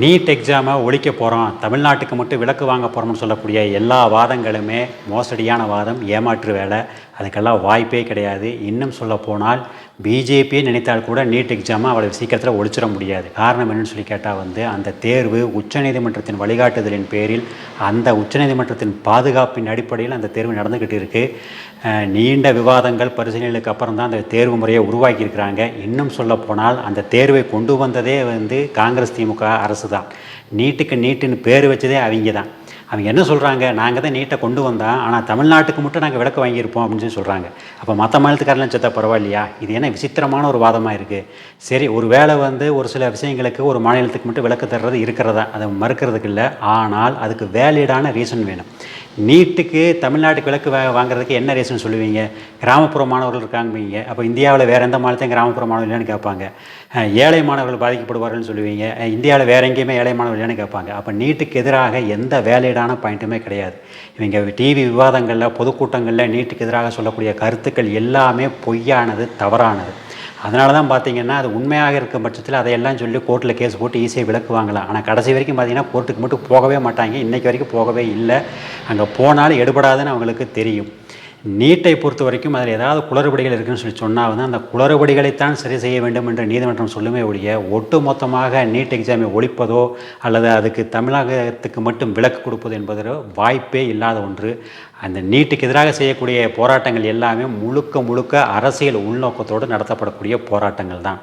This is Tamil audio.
நீட் எக்ஸாமை ஒழிக்க போகிறோம் தமிழ்நாட்டுக்கு மட்டும் விலக்கு வாங்க போகிறோம்னு சொல்லக்கூடிய எல்லா வாதங்களுமே மோசடியான வாதம் ஏமாற்று வேலை. அதுக்கெல்லாம் வாய்ப்பே கிடையாது. இன்னும் சொல்ல போனால் பிஜேபியே நினைத்தால் கூட நீட் எக்ஸாமை அவளை சீக்கிரத்தில் ஒழிச்சிட முடியாது. காரணம் என்னன்னு சொல்லி கேட்டால் வந்து அந்த தேர்வு உச்சநீதிமன்றத்தின் வழிகாட்டுதலின் பேரில் அந்த உச்சநீதிமன்றத்தின் பாதுகாப்பின் அடிப்படையில் அந்த தேர்வு நடந்துக்கிட்டு இருக்குது நீண்ட விவாதங்கள் பரிசீலனைகளுக்கு அப்புறம் தான் அந்த தேர்வு முறையை உருவாக்கியிருக்கிறாங்க இன்னும் சொல்ல போனால் அந்த தேர்வை கொண்டு வந்ததே வந்து காங்கிரஸ் திமுக அரசு தான். நீட்டுக்கு நீட்டுன்னு பேர் வச்சதே அவங்க தான். அவங்க என்ன சொல்கிறாங்க நாங்கள் தான் நீட்டை கொண்டு வந்தோம் ஆனால் தமிழ்நாட்டுக்கு மட்டும் நாங்கள் விளக்கு வாங்கியிருப்போம் அப்படின்னு சொல்லி சொல்கிறாங்க அப்போ மற்ற மாநிலத்துக்காரலாம் செத்தா பரவாயில்லையா? இது என்ன விசித்திரமான ஒரு வாதமாக இருக்குது சரி ஒரு வேளை வந்து ஒரு சில விஷயங்களுக்கு ஒரு மாநிலத்துக்கு மட்டும் விளக்கு தர்றது இருக்கிறதா? அதை மறுக்கிறதுக்கு இல்லை. ஆனால் அதுக்கு வேலிடான ரீசன் வேணும். நீட்டுக்கு தமிழ்நாட்டுக்கு விளக்கு வாங்குறதுக்கு என்ன ரீசன் சொல்லுவீங்க? கிராமப்புற மாணவர்கள் இருக்காங்க அப்போ இந்தியாவில் வேறு எந்த மாநிலத்தையும் கிராமப்புற மாணவர்கள் இல்லைன்னு கேட்பாங்க. ஏழை மாணவர்கள் பாதிக்கப்படுவார்கள்னு சொல்லுவீங்க. இந்தியாவில் வேறு எங்கேயுமே ஏழை மாணவர்கள் இல்லைன்னு கேட்பாங்க. அப்போ நீட்டுக்கு எதிராக எந்த வேலையிடான பாயிண்ட்டுமே கிடையாது. இவங்க டிவி விவாதங்களில் பொதுக்கூட்டங்களில் நீட்டுக்கு எதிராக சொல்லக்கூடிய கருத்துக்கள் எல்லாமே பொய்யானது தவறான தவறானது. அதனால தான் பார்த்தீங்கன்னா அது உண்மையாக இருக்கும் பட்சத்தில் அதையெல்லாம் சொல்லி கோர்ட்டில் கேஸ் போட்டு ஈஸியாக விளக்குவாங்களாம் ஆனால் கடைசி வரைக்கும் பார்த்தீங்கன்னா கோர்ட்டுக்கு மட்டும் போகவே மாட்டாங்க. இன்றைக்கி வரைக்கும் போகவே இல்லை. அங்கே போனாலும் எடுபடாதுன்னு அவங்களுக்கு தெரியும். நீட்டை பொறுத்த வரைக்கும் அதில் ஏதாவது குளறுபடிகள் இருக்குன்னு சொல்லி சொன்னால் வந்து அந்த குளறுபடிகளைத்தான் சரி செய்ய வேண்டும் என்று நீதிமன்றம் சொல்லுமே ஒழிய ஒட்டு மொத்தமாக நீட் எக்ஸாமை ஒழிப்பதோ அல்லது அதுக்கு தமிழகத்துக்கு மட்டும் விலக்கு கொடுப்பது என்பதோ வாய்ப்பே இல்லாத ஒன்று. அந்த நீட்டுக்கு எதிராக செய்யக்கூடிய போராட்டங்கள் எல்லாமே முழுக்க முழுக்க அரசியல் உள்நோக்கத்தோடு நடத்தப்படக்கூடிய போராட்டங்கள் தான்